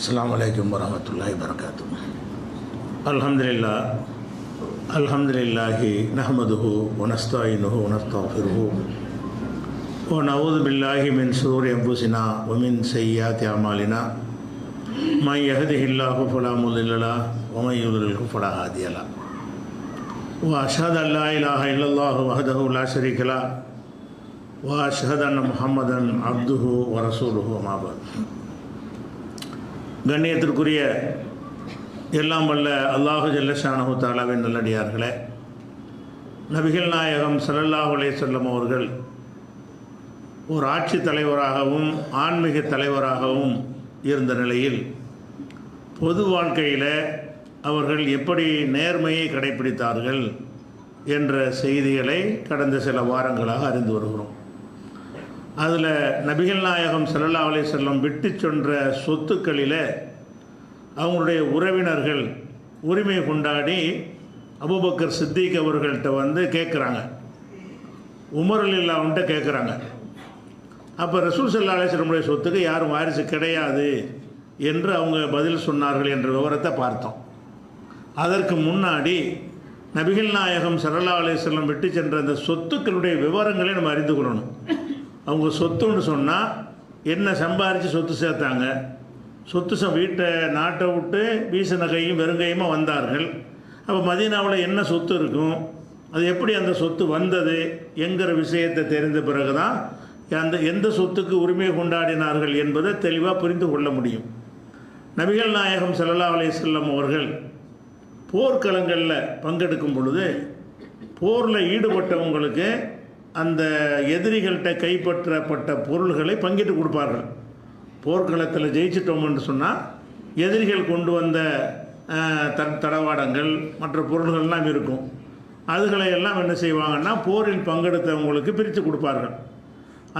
அஸ்லாம் வலைக்கம் வரமத்துல்லாய் வரகாத்து அலமதுல்லா அலமதுல்லாஹி நஹமதுஹு உனஸ்தாயினுஹு உனஸ்தாஃபிருஹு ஓ நவூது பில்லாஹி மின் சூர் எம்புசினா ஒமின் செய்யா தியாமாலினா மை யஹதிஹில்லாஹு ஃபலா முதில்லா ஒமை யுதுல்கு ஃபலா ஹாதியலா. ஓ அஷாத் அல்லா இலாஹ இல்லல்லாஹு வஹதஹு லா ஷரீக்கலா ஓ அஷாத் அன் முஹம்மதன் அப்துஹு வரசூலுஹு மாபத் கண்ணியத்திற்குரிய எல்லாம் வல்ல அல்லாஹு ஜல்லஷானஹு தாலாவின் நல்லடியார்களே நபிகள் நாயகம் ஸல்லல்லாஹு செல்லும் அவர்கள் ஒரு ஆட்சி தலைவராகவும் ஆன்மீக தலைவராகவும் இருந்த நிலையில் பொது வாழ்க்கையில் அவர்கள் எப்படி நேர்மையை கடைபிடித்தார்கள் என்ற செய்திகளை கடந்த சில வாரங்களாக அறிந்து வருகிறோம். அதில் நபிகள் நாயகம் ஸல்லல்லாஹு அலைஹி செல்லம் விட்டு சென்ற சொத்துக்களில் அவங்களுடைய உறவினர்கள் உரிமை கொண்டாடி அபுபக்கர் சித்திக் அவர்கள்ட்ட வந்து கேட்குறாங்க உமரல் இல்லாமன்ட்ட கேட்குறாங்க அப்போ ரசூல் சல்லா அலிஸ்லமுடைய சொத்துக்கு யாரும் வாரிசு கிடையாது என்று அவங்க பதில் சொன்னார்கள் என்ற விவரத்தை பார்த்தோம். அதற்கு முன்னாடி நபிகள் நாயகம் சரலா அலிஸ்லம் விட்டு சென்ற அந்த சொத்துக்களுடைய விவரங்களை நம்ம அறிந்து கொள்ளணும். அவங்க சொத்துன்னு சொன்னால் என்ன சம்பாரித்து சொத்து சேர்த்தாங்க? சொத்து ச வீட்டை நாட்டை விட்டு வீச நகையும் வெறுங்கையுமா வந்தார்கள். அப்போ மதீனாவில் என்ன சொத்து இருக்கும்? அது எப்படி அந்த சொத்து வந்தது? என்கிற விஷயத்தை தெரிந்த பிறகு தான் அந்த எந்த சொத்துக்கு உரிமை கொண்டாடினார்கள் என்பதை தெளிவாக புரிந்து கொள்ள முடியும். நபிகள் நாயகம் ஸல்லல்லாஹு அலே செல்லம் அவர்கள் போர்க்களங்களில் பங்கெடுக்கும் பொழுது போரில் ஈடுபட்டவங்களுக்கு அந்த எதிரிகள்கிட்ட கைப்பற்றப்பட்ட பொருள்களை பங்கிட்டு கொடுப்பார்கள். போர்க்களத்தில் ஜெயிச்சிட்டோம்னு சொன்னால் எதிரிகள் கொண்டு வந்த த தடவாடங்கள் மற்ற பொருள்கள்லாம் இருக்கும். அதுகளை எல்லாம் என்ன செய்வாங்கன்னா போரில் பங்கெடுத்தவங்களுக்கு பிரித்து கொடுப்பார்கள்.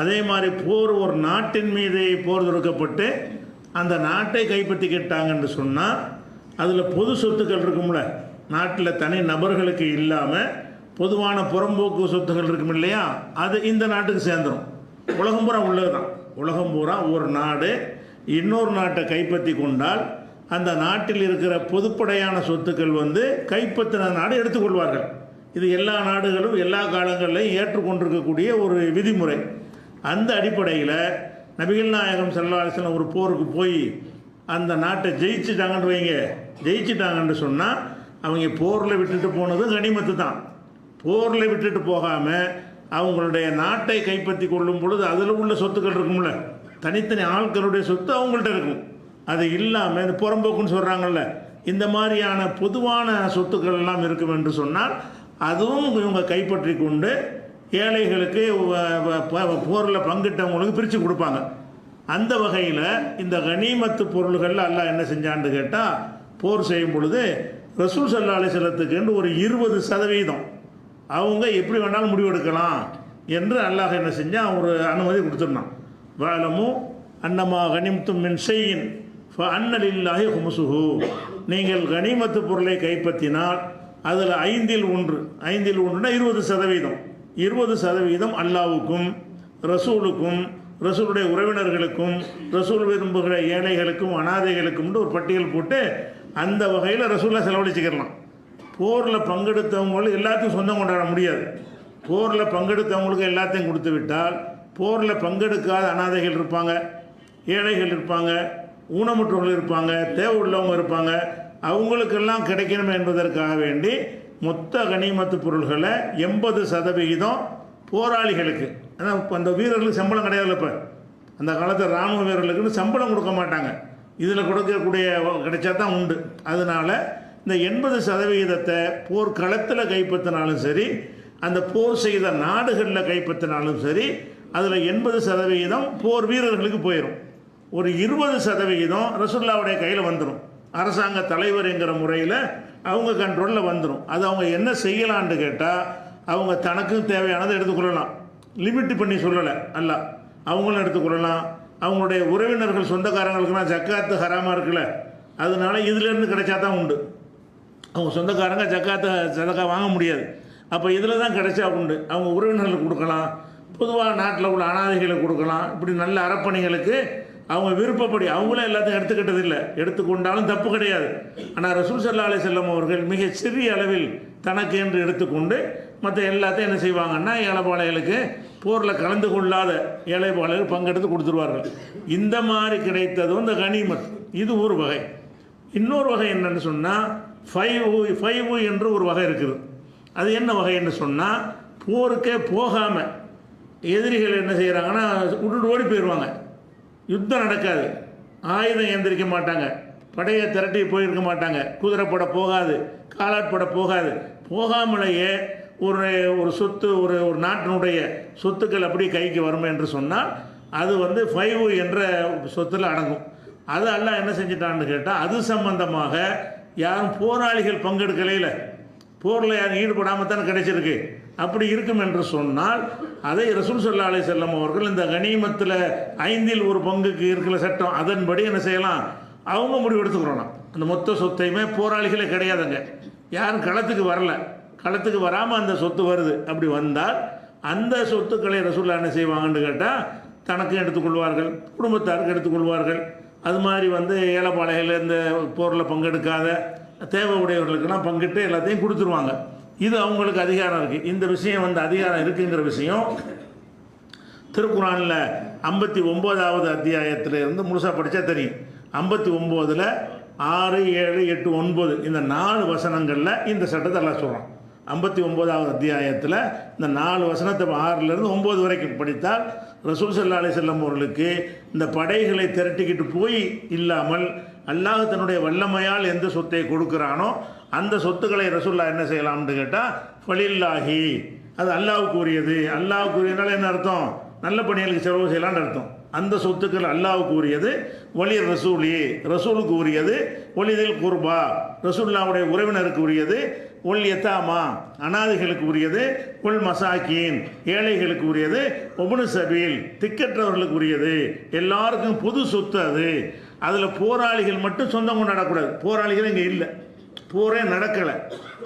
அதே மாதிரி போர் ஒரு நாட்டின் மீது போர் தொடுக்கப்பட்டு அந்த நாட்டை கைப்பற்றிக்கிட்டாங்கன்னு சொன்னால் அதில் பொது சொத்துக்கள் இருக்கும்ல. நாட்டில் தனி நபர்களுக்கு இல்லாமல் பொதுவான புறம்போக்கு சொத்துகள் இருக்கும் இல்லையா? அது இந்த நாட்டுக்கு சேர்ந்துடும் உலகம் பூரா உள்ளது தான் உலகம் பூரா ஒரு நாடு இன்னொரு நாட்டை கைப்பற்றி கொண்டால் அந்த நாட்டில் இருக்கிற பொதுப்படையான சொத்துக்கள் வந்து கைப்பற்றின நாடு எடுத்துக்கொள்வார்கள் இது எல்லா நாடுகளும் எல்லா காலங்களிலும் ஏற்றுக்கொண்டிருக்கக்கூடிய ஒரு விதிமுறை. அந்த அடிப்படையில் நபிகள் நாயகம் செல்லாசன ஒரு போருக்கு போய் அந்த நாட்டை ஜெயிச்சுட்டாங்கன்னு வைங்க. ஜெயிச்சிட்டாங்கன்னு சொன்னால் அவங்க போரில் விட்டுட்டு போனது கனிமத்து தான் போரில் விட்டுட்டு போகாமல் அவங்களுடைய நாட்டை கைப்பற்றி கொள்ளும் பொழுது அதில் உள்ள சொத்துக்கள் இருக்கும்ல. தனித்தனி ஆட்களுடைய சொத்து அவங்கள்ட்ட இருக்கும். அது இல்லாமல் இந்த புறம்போக்குன்னு சொல்கிறாங்கல்ல இந்த மாதிரியான பொதுவான சொத்துக்கள் எல்லாம் இருக்கும் என்று சொன்னால் அதுவும் இவங்க கைப்பற்றி கொண்டு ஏழைகளுக்கு போரில் பங்கிட்டவங்களுக்கு பிரித்து கொடுப்பாங்க. அந்த வகையில் இந்த கனிமத்து பொருள்கள் எல்லாம் என்ன செஞ்சான்னு கேட்டால் போர் செய்யும் பொழுது ரசூல் சல்லா அலிசல்லத்துக்குன்னு ஒரு இருபது சதவீதம் அவங்க எப்படி வேணாலும் முடிவெடுக்கலாம் என்று அல்லாஹ் என்ன செஞ்சால் ஒரு அனுமதி கொடுத்துருந்தான் வாழமும் அன்னமா கனிமத்தும் மின்சையின் செய்யின் அன்னலில்லாஹி ஹுமுசுஹு. நீங்கள் கனிமத்து பொருளை கைப்பற்றினால் அதில் ஐந்தில் ஒன்று ஐந்தில் ஒன்றுனா இருபது சதவீதம். இருபது சதவீதம் அல்லாவுக்கும் ரசூலுக்கும் ரசூலுடைய உறவினர்களுக்கும் ரசூல் விரும்புகிற ஏழைகளுக்கும் அனாதைகளுக்கும்னு ஒரு பட்டியல் போட்டு அந்த வகையில் ரசூலை செலவழிச்சுக்கிடலாம் போரில் பங்கெடுத்தவங்களும் எல்லாத்தையும் சொந்தம் கொண்டாட முடியாது. போரில் பங்கெடுத்தவங்களுக்கு எல்லாத்தையும் கொடுத்து விட்டால் போரில் பங்கெடுக்காத அனாதைகள் இருப்பாங்க ஏழைகள் இருப்பாங்க ஊனமுற்றவர்கள் இருப்பாங்க தேவை உள்ளவங்க இருப்பாங்க. அவங்களுக்கெல்லாம் கிடைக்கணும் என்பதற்காக வேண்டி மொத்த கனிமத்து பொருள்களை எண்பது சதவிகிதம் போராளிகளுக்கு. ஏன்னா இப்போ அந்த வீரர்களுக்கு சம்பளம் கிடையாதுல்ல இப்போ. அந்த காலத்தில் இராணுவ வீரர்களுக்குன்னு சம்பளம் கொடுக்க மாட்டாங்க. இதில் கொடுக்கக்கூடிய கிடைச்சா தான் உண்டு. அதனால் இந்த எண்பது சதவிகிதத்தை போர்க்களத்தில் கைப்பற்றினாலும் சரி அந்த போர் செய்த நாடுகளில் கைப்பற்றினாலும் சரி அதில் எண்பது சதவிகிதம் போர் வீரர்களுக்கு போயிடும் ஒரு இருபது சதவிகிதம் ரசுல்லாவுடைய கையில் வந்துடும் அரசாங்க தலைவர் என்கிற முறையில் அவங்க கண்ட்ரோலில் வந்துடும் அது அவங்க என்ன செய்யலான்னு கேட்டால் அவங்க தனக்கும் தேவையானதை எடுத்துக்கொள்ளலாம் லிமிட் பண்ணி சொல்லலை அல்ல. அவங்களும் எடுத்துக்கொள்ளலாம் அவங்களுடைய உறவினர்கள் சொந்தக்காரங்களுக்குலாம் ஜக்காத்து ஹராமாக இருக்குல்ல. அதனால இதுலேருந்து கிடைச்சா தான் உண்டு. அவங்க சொந்தக்காரங்க ஜக்காத்தை ஜதக்கா வாங்க முடியாது. அப்போ இதில் தான் கிடைச்சா உண்டு. அவங்க உறவினர்களுக்கு கொடுக்கலாம். பொதுவாக நாட்டில் உள்ள அனாதைகளுக்கு கொடுக்கலாம். இப்படி நல்ல அறப்பணிகளுக்கு அவங்க விருப்பப்படி அவங்களும் எல்லாத்தையும் எடுத்துக்கிட்டது இல்லை. எடுத்துக்கொண்டாலும் தப்பு கிடையாது. ஆனால் ரசூல் சல்லா அலி செல்லம் அவர்கள் மிக சிறிய அளவில் தனக்கு என்று எடுத்துக்கொண்டு மற்ற எல்லாத்தையும் என்ன செய்வாங்கன்னா ஏழைப்பாளைகளுக்கு போரில் கலந்து கொள்ளாத ஏழைப்பாளைகள் பங்கெடுத்து கொடுத்துருவார்கள். இந்த மாதிரி கிடைத்ததும் இந்த கனிமத். இது ஒரு வகை. இன்னொரு வகை என்னன்னு சொன்னால் ஃபைவ் ஃபைவ் என்று ஒரு வகை இருக்குது. அது என்ன வகை என்று சொன்னால் போருக்கே போகாமல் எதிரிகள் என்ன செய்கிறாங்கன்னா விட்டுட்டு ஓடி போயிடுவாங்க யுத்தம் நடக்காது. ஆயுதம் எந்திரிக்க மாட்டாங்க. படையை திரட்டி போயிருக்க மாட்டாங்க. குதிரைப்பட போகாது. காலாட்பட போகாது. போகாமலேயே ஒரு ஒரு சொத்து ஒரு ஒரு நாட்டினுடைய சொத்துக்கள் அப்படி கைக்கு வரும் என்று சொன்னால் அது வந்து ஃபைவ் என்ற சொத்தில் அடங்கும். அது எல்லாம் என்ன செஞ்சிட்டான்னு கேட்டால் அது சம்பந்தமாக யாரும் போராளிகள் பங்கெடுக்கலையில். போரில் யாரும் ஈடுபடாமல் தானே கிடைச்சிருக்கு. அப்படி இருக்கும் என்று சொன்னால் அதை ரசூல் சல்லா அலி செல்லம் அவர்கள் இந்த கனிமத்தில் ஐந்தில் ஒரு பங்குக்கு இருக்கிற சட்டம் அதன்படி என்ன செய்யலாம்? அவங்க முடிவு எடுத்துக்கிறோம் அந்த மொத்த சொத்தையுமே போராளிகளே கிடையாதுங்க. யாரும் களத்துக்கு வரல. களத்துக்கு வராமல் அந்த சொத்து வருது. அப்படி வந்தால் அந்த சொத்துக்களை ரசூல்லா என்ன செய்வாங்கன்னு கேட்டால் தனக்கும் எடுத்துக்கொள்வார்கள் குடும்பத்தாருக்கு எடுத்துக்கொள்வார்கள். அது மாதிரி வந்து ஏலப்பாளையில் இந்த போரில் பங்கெடுக்காத தேவை உடையவர்களுக்கெல்லாம் பங்கிட்டு எல்லாத்தையும் கொடுத்துருவாங்க. இது அவங்களுக்கு அதிகாரம் இருக்குது இந்த விஷயம் வந்து அதிகாரம் இருக்குங்கிற விஷயம் திருக்குறானில் ஐம்பத்தி ஒம்போதாவது அத்தியாயத்தில் இருந்து முழுசாக படித்தா தெரியும். ஐம்பத்தி ஒம்போதில் ஆறு ஏழு எட்டு ஒன்பது இந்த நாலு வசனங்களில் இந்த சட்டத்தை எல்லாம் சொல்கிறோம் ஐம்பத்தி ஒம்போதாவது அத்தியாயத்தில் இந்த நாலு வசனத்தை ஆறுலேருந்து ஒம்பது வரைக்கும் படித்தால் ரசூல் சல்லா அலி செல்லம் அவர்களுக்கு இந்த படைகளை திரட்டிக்கிட்டு போய் இல்லாமல் அல்லாஹ் தன்னுடைய வல்லமையால் எந்த சொத்தை கொடுக்குறானோ அந்த சொத்துக்களை ரசூல்லா என்ன செய்யலாம்னு கேட்டால் ஃபலில்லாஹி. அது அல்லாவுக்கு உரியது அல்லாவுக்கு உரியனால என்ன அர்த்தம்? நல்ல பணிகளுக்கு செலவு செய்யலாம்னு அர்த்தம். அந்த சொத்துக்கள் அல்லாவுக்கு உரியது ஒளி ரசூலி. ரசூலுக்கு உரியது ஒளிதில் குர்பா. ரசூல்லாவுடைய உறவினருக்கு உரியது உள் எத்தாமா? அனாதைகளுக்கு உரியது உள் மசாக்கியின் ஏழைகளுக்கு உரியது ஒபுனு சபீல் திக்கற்றவர்களுக்கு உரியது. எல்லாருக்கும் பொது சொத்து அது. அதில் போராளிகள் மட்டும் சொந்தம் கொண்டாடக்கூடாது போராளிகள் இங்கே இல்லை. போரே நடக்கலை.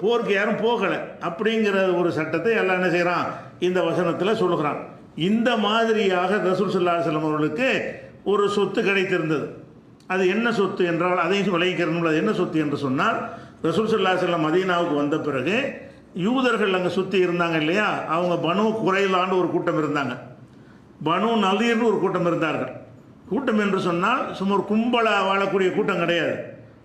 போருக்கு யாரும் போகலை. அப்படிங்கிற ஒரு சட்டத்தை எல்லாம் என்ன செய்கிறான் இந்த வசனத்தில் சொல்லுகிறான். இந்த மாதிரியாக ரசூல் சுல்லா செல்லம் அவர்களுக்கு ஒரு சொத்து கிடைத்திருந்தது. அது என்ன சொத்து என்றால் அதையும் விளைவிக்கிறோம் அது என்ன சொத்து என்று சொன்னால் ரசூல் சல்லா செல்லம் மதீனாவுக்கு வந்த பிறகு யூதர்கள் அங்கே சுற்றி இருந்தாங்க இல்லையா? அவங்க பனு குறையிலான்னு ஒரு கூட்டம் இருந்தாங்க. பனு நலீர்னு ஒரு கூட்டம் இருந்தார்கள். கூட்டம் என்று சொன்னால் சும்மா ஒரு கும்பலாக வாழக்கூடிய கூட்டம் கிடையாது.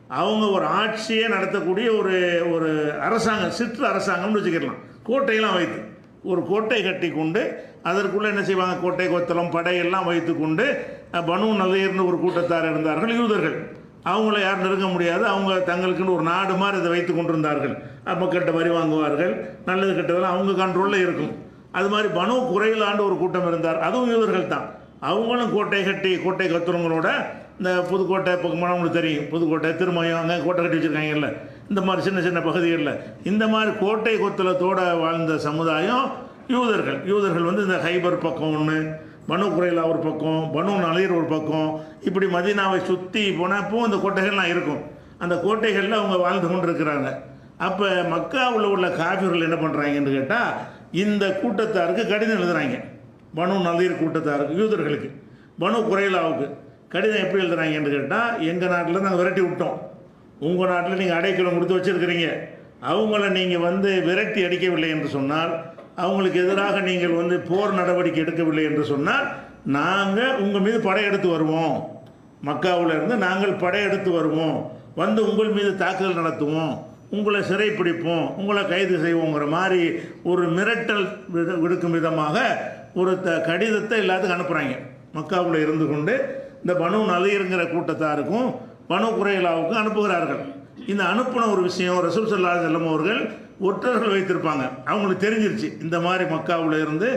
அவங்க ஒரு ஆட்சியே நடத்தக்கூடிய ஒரு ஒரு அரசாங்கம் சிற்று அரசாங்கம்னு வச்சுக்கலாம் கோட்டையெல்லாம் வைத்து. ஒரு கோட்டை கட்டி கொண்டு அதற்குள்ளே என்ன செய்வாங்க? கோட்டை கொத்தளம் படையெல்லாம் வைத்து கொண்டு பனு நலீர்னு ஒரு கூட்டத்தார் இருந்தார்கள் யூதர்கள். அவங்கள யாரும் நெருங்க முடியாது. அவங்க தங்களுக்குன்னு ஒரு நாடு மாதிரி இதை வைத்து கொண்டிருந்தார்கள். மக்கள்கிட்ட வரி வாங்குவார்கள். நல்லது கெட்டதெல்லாம் அவங்க கண்ட்ரோலில் இருக்கும். அது மாதிரி பனு குறையிலாண்டு ஒரு கூட்டம் இருந்தார். அதுவும் இவர்கள் தான். அவங்களும் கோட்டை கட்டி கோட்டை கத்துறவங்களோட இந்த புதுக்கோட்டை பக்கமான அவங்களுக்கு தெரியும். புதுக்கோட்டை திருமயம் அங்கே கோட்டை கட்டி வச்சுருக்காங்கல்ல. இந்த மாதிரி சின்ன சின்ன பகுதிகளில். இந்த மாதிரி கோட்டை கொத்தலத்தோடு வாழ்ந்த சமுதாயம் யூதர்கள். யூதர்கள் வந்து இந்த ஹைபர் பக்கம் ஒன்று பனு குறையிலா ஒரு பக்கம் பனு நலீர் ஒரு பக்கம் இப்படி மதீனாவை சுற்றி போனப்போ இந்த கோட்டைகள்லாம் இருக்கும். அந்த கோட்டைகளில் அவங்க வாழ்ந்து கொண்டு இருக்கிறாங்க அப்போ மக்காவில் உள்ள காஃபிர்கள் என்ன பண்ணுறாங்கன்னு கேட்டால் இந்த கூட்டத்தாருக்கு கடிதம் எழுதுறாங்க. பனு நலீர் கூட்டத்தாருக்கு யூதர்களுக்கு. பனு குறையிலாவுக்கு கடிதம் எப்படி எழுதுறாங்கன்னு கேட்டால் எங்கள் நாட்டில் நாங்கள் விரட்டி விட்டோம். உங்கள் நாட்டில் நீங்கள் அடைக்கலம் கொடுத்து வச்சுருக்கிறீங்க. அவங்கள நீங்கள் வந்து விரட்டி அடிக்கவில்லை என்று சொன்னால் அவங்களுக்கு எதிராக நீங்கள் வந்து போர் நடவடிக்கை எடுக்கவில்லை என்று சொன்னால் நாங்கள் உங்கள் மீது படையெடுத்து வருவோம். மக்காவில் இருந்து நாங்கள் படையெடுத்து வருவோம். வந்து உங்கள் மீது தாக்குதல் நடத்துவோம். உங்களை சிறைப்பிடிப்போம். உங்களை கைது செய்வோங்கிற மாதிரி ஒரு மிரட்டல் விடுக்கும் விதமாக ஒரு த கடிதத்தை எல்லாத்துக்கும் அனுப்புகிறாங்க மக்காவில் இருந்து கொண்டு இந்த பனு நலீருங்கிற கூட்டத்தாருக்கும் பனு குறையலாவுக்கும் அனுப்புகிறார்கள். இந்த அனுப்பின ஒரு விஷயம் ரசூல் சல்லா செல்லம் அவர்கள் ஒற்றர்கள் வைத்திருப்பாங்க. அவங்களுக்கு தெரிஞ்சிருச்சு இந்த மாதிரி மக்காவில் இருந்து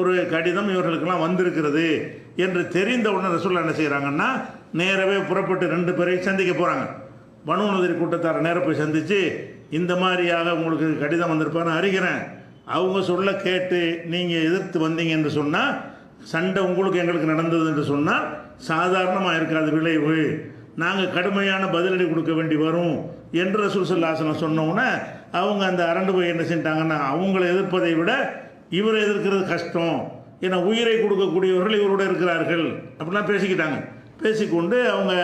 ஒரு கடிதம் இவர்களுக்கெல்லாம் வந்திருக்கிறது என்று தெரிந்த உடனே ரசூல்லா என்ன செய்கிறாங்கன்னா நேரவே புறப்பட்டு ரெண்டு பேரையும் சந்திக்க போகிறாங்க பனு நதிரி கூட்டத்தாரை நேர போய் சந்தித்து இந்த மாதிரியாக உங்களுக்கு கடிதம் வந்திருப்பான்னு அறிகிறேன். அவங்க சொல்ல கேட்டு நீங்கள் எதிர்த்து வந்தீங்க என்று சொன்னால் சண்டை உங்களுக்கு எங்களுக்கு நடந்தது என்று சொன்னால் சாதாரணமாக இருக்காது விளைவு. நாங்கள் கடுமையான பதிலடி கொடுக்க வேண்டி வரும் என்று ரசூல் சல்லாசனம் சொன்னோன்னே அவங்க அந்த அரண்டு போய் என்ன செஞ்சிட்டாங்கன்னா அவங்களை எதிர்ப்பதை விட இவரை எதிர்க்கிறது கஷ்டம். ஏன்னா உயிரை கொடுக்கக்கூடியவர்கள் இவரோட இருக்கிறார்கள். அப்படிலாம் பேசிக்கிட்டாங்க. பேசிக்கொண்டு அவங்க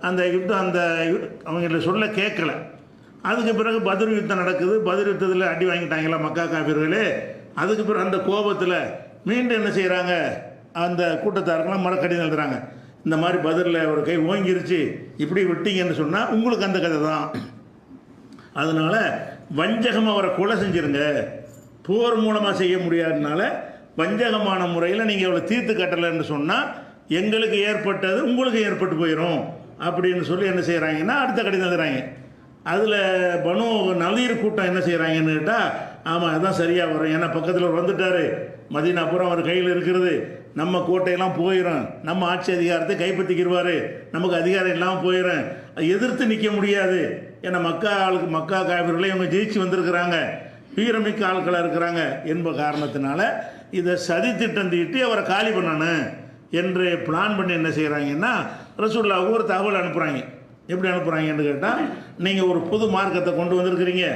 அந்த யுத்தம் அந்த யு- அவங்கள சொல்ல கேட்கல. அதுக்கு பிறகு பதிர் யுத்தம் நடக்குது. பதிர் யுத்தத்தில் அடி வாங்கிட்டாங்களா மக்கா காப்பீர்களே அதுக்கு பிறகு அந்த கோபத்தில் மீண்டும் என்ன செய்கிறாங்க அந்த கூட்டத்தாருக்கெல்லாம் மரக்கடி எழுதுறாங்க இந்த மாதிரி பதிரில் ஒரு கை ஓங்கிருச்சு. இப்படி விட்டீங்கன்னு சொன்னால் உங்களுக்கு அந்த கதை தான். அதனால் வஞ்சகம் அவரை கொலை செஞ்சிருங்க. போர் மூலமாக செய்ய முடியாதனால வஞ்சகமான முறையில் நீங்கள் இவ்வளோ தீர்த்து கட்டலைன்னு சொன்னால் எங்களுக்கு ஏற்பட்டது உங்களுக்கு ஏற்பட்டு போயிடும் அப்படின்னு சொல்லி என்ன செய்கிறாங்கன்னா அடுத்த கடிதம் எழுதுறாங்க. அதில் பனு நலீர் கூட்டம் என்ன செய்கிறாங்கன்னு கேட்டால் ஆமாம் அதுதான் சரியாக வரும். ஏன்னா பக்கத்தில் வந்துட்டார். மதினா அப்புறம் அவர் கையில் இருக்கிறது. நம்ம கோட்டையெல்லாம் போயிடும் நம்ம ஆட்சி அதிகாரத்தை கைப்பற்றிக்கிடுவார் நமக்கு அதிகாரம் இல்லாமல் போயிடும் எதிர்த்து நிற்க முடியாது. ஏன்னா மக்கா ஆளுக்கு மக்கா காவிர்களை இவங்க ஜெயிச்சு வந்திருக்கிறாங்க. வீரமிக்க ஆட்களாக இருக்கிறாங்க என்ப காரணத்தினால இதை சதி திட்டம் தீட்டி அவரை காலி பண்ணணும் என்று பிளான் பண்ணி என்ன செய்கிறாங்கன்னா ரசூல்லாவுக்கு ஒரு தகவல் அனுப்புகிறாங்க எப்படி அனுப்புகிறாங்கன்னு கேட்டால் நீங்கள் ஒரு புது மார்க்கத்தை கொண்டு வந்திருக்கிறீங்க.